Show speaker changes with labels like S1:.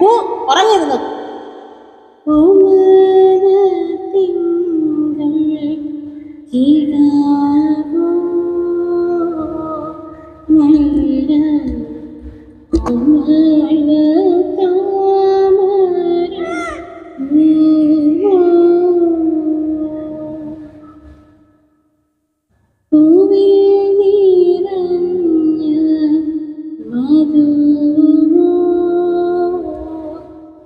S1: കൂ ഉറങ്ങിയിരുന്നു.